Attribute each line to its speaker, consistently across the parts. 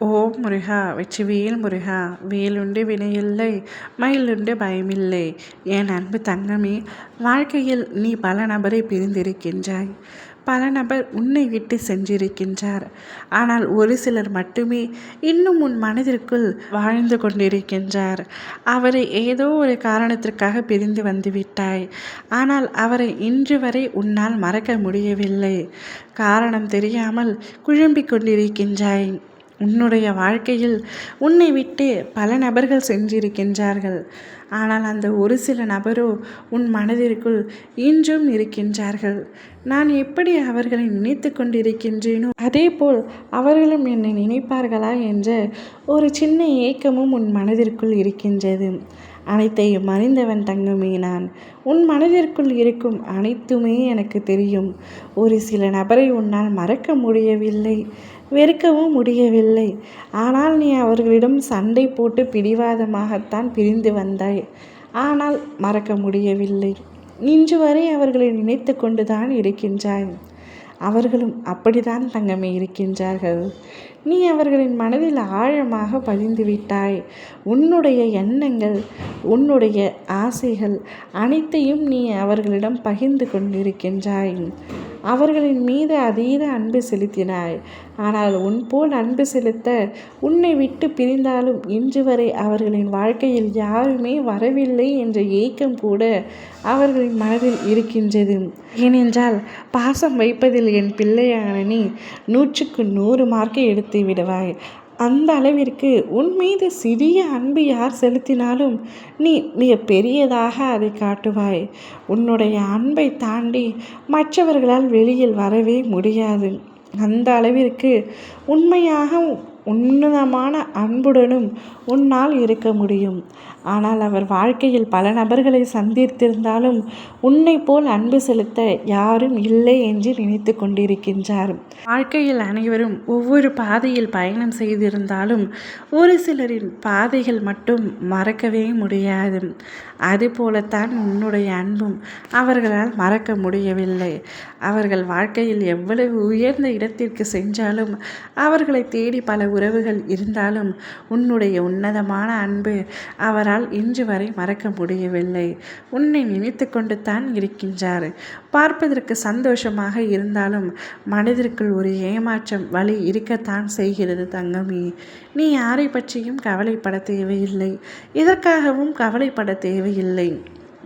Speaker 1: ஓம் முருகா வெற்றிவேல் முருகா வேலுண்டு வினையில்லை மயிலுண்டு பயமில்லை. என் அன்பு தங்கமே வாழ்க்கையில் நீ பல நபரை பிரிந்திருக்கின்றாய். பல நபர் உன்னை விட்டு சென்றிருக்கின்றார். ஆனால் ஒரு சிலர் மட்டுமே இன்னும் உன் மனதிற்குள் வாழ்ந்து கொண்டிருக்கின்றார். அவரை ஏதோ ஒரு காரணத்திற்காக பிரிந்து வந்துவிட்டாய். ஆனால் அவரை இன்று வரை உன்னால் மறக்க முடியவில்லை. காரணம் தெரியாமல் குழம்பிக் கொண்டிருக்கின்றாய். உன்னுடைய வாழ்க்கையில் உன்னை விட்டு பல நபர்கள் சென்றிருக்கின்றார்கள். ஆனால் அந்த ஒரு சில நபரோ உன் மனதிற்குள் இன்றும் இருக்கின்றார்கள். நான் எப்படி அவர்களை நினைத்து கொண்டிருக்கின்றேனோ அதேபோல் அவர்களும் என்னை நினைப்பார்களா என்ற ஒரு சின்ன ஏக்கமும் உன் மனதிற்குள் இருக்கின்றது. அனைத்தையும் அறிந்தவன் தங்கமே நான். உன் மனதிற்குள் இருக்கும் அனைத்துமே எனக்கு தெரியும். ஒரு சில நபரை உன்னால் மறக்க முடியவில்லை வெறுக்கவும் முடியவில்லை. ஆனால் நீ அவர்களிடம் சண்டை போட்டு பிடிவாதமாகத்தான் பிரிந்து வந்தாய். ஆனால் மறக்க முடியவில்லை. இன்று வரை அவர்களை நினைத்து கொண்டுதான் இருக்கின்றாய். அவர்களும் அப்படித்தான் தங்கமே இருக்கின்றார்கள். நீ அவர்களின் மனதில் ஆழமாக பதிந்து விட்டாய். உன்னுடைய எண்ணங்கள் உன்னுடைய ஆசைகள் அனைத்தையும் நீ அவர்களிடம் பகிர்ந்து கொண்டிருக்கின்றாய். அவர்களின் மீது அதீத அன்பு செலுத்தினாய். ஆனால் உன் போல் அன்பு செலுத்த உன்னை விட்டு பிரிந்தாலும் இன்று வரை அவர்களின் வாழ்க்கையில் யாருமே வரவில்லை என்ற ஏக்கம் கூட அவர்களின் மனதில் இருக்கின்றது. ஏனென்றால் பாசம் வைப்பதில் என் பிள்ளையான நீ நூற்றுக்கு நூறு மார்க்கை எடுத்து விடுவாய். அந்த அளவிற்கு உன் மீது சிறிய அன்பு யார் செலுத்தினாலும் நீ மிக பெரியதாக அதை காட்டுவாய். உன்னுடைய அன்பை தாண்டி மற்றவர்களால் வெளியில் வரவே முடியாது. அந்த அளவிற்கு உண்மையாக உன்னதமான அன்புடனும் உன்னால் இருக்க முடியும். ஆனால் அவர் வாழ்க்கையில் பல நபர்களை சந்தித்திருந்தாலும் உன்னை போல் அன்பு செலுத்த யாரும் இல்லை என்று நினைத்து கொண்டிருக்கின்றார். வாழ்க்கையில் அனைவரும் ஒவ்வொரு பாதையில் பயணம் செய்திருந்தாலும் ஒரு சிலரின் பாதைகள் மட்டும் மறக்கவே முடியாது. அதுபோலத்தான் உன்னுடைய அன்பும் அவர்களால் மறக்க முடியவில்லை. அவர்கள் வாழ்க்கையில் எவ்வளவு உயர்ந்த இடத்திற்கு சென்றாலும் அவர்களை தேடி பல உறவுகள் இருந்தாலும் உன்னுடைய உன்னதமான அன்பு அவரால் இன்று வரை மறக்க முடியவில்லை. உன்னை நினைத்து கொண்டு தான் இருக்கின்றார். பார்ப்பதற்கு சந்தோஷமாக இருந்தாலும் மனதிற்குள் ஒரு ஏமாற்றம் வழி இருக்கத்தான் செய்கிறது தங்கமி. நீ யாரை பற்றியும் கவலைப்பட தேவையில்லை. இதற்காகவும் கவலைப்பட தேவையில்லை.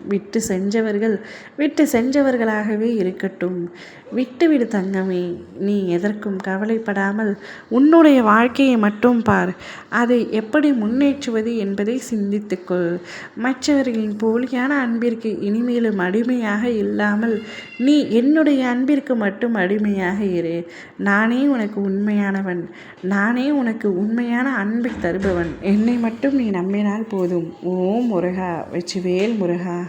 Speaker 1: விட்டு செஞ்சவர்கள் விட்டு செஞ்சவர்களாகவே இருக்கட்டும். விட்டுவிடு தங்கமே நீ எதற்கும் கவலைப்படாமல் உன்னுடைய வாழ்க்கையை மட்டும் பார். அதை எப்படி முன்னேற்றுவது என்பதை சிந்தித்துக்கொள். மற்றவர்களின் போலியான அன்பிற்கு இனிமேலும் அடிமையாக இல்லாமல் நீ என்னுடைய அன்பிற்கு மட்டும் அடிமையாக இரு. நானே உனக்கு உண்மையானவன். நானே உனக்கு உண்மையான அன்பை தருபவன். என்னை மட்டும் நீ நம்பினால் போதும். ஓம் முருகா வெற்றிவேல் முருகா.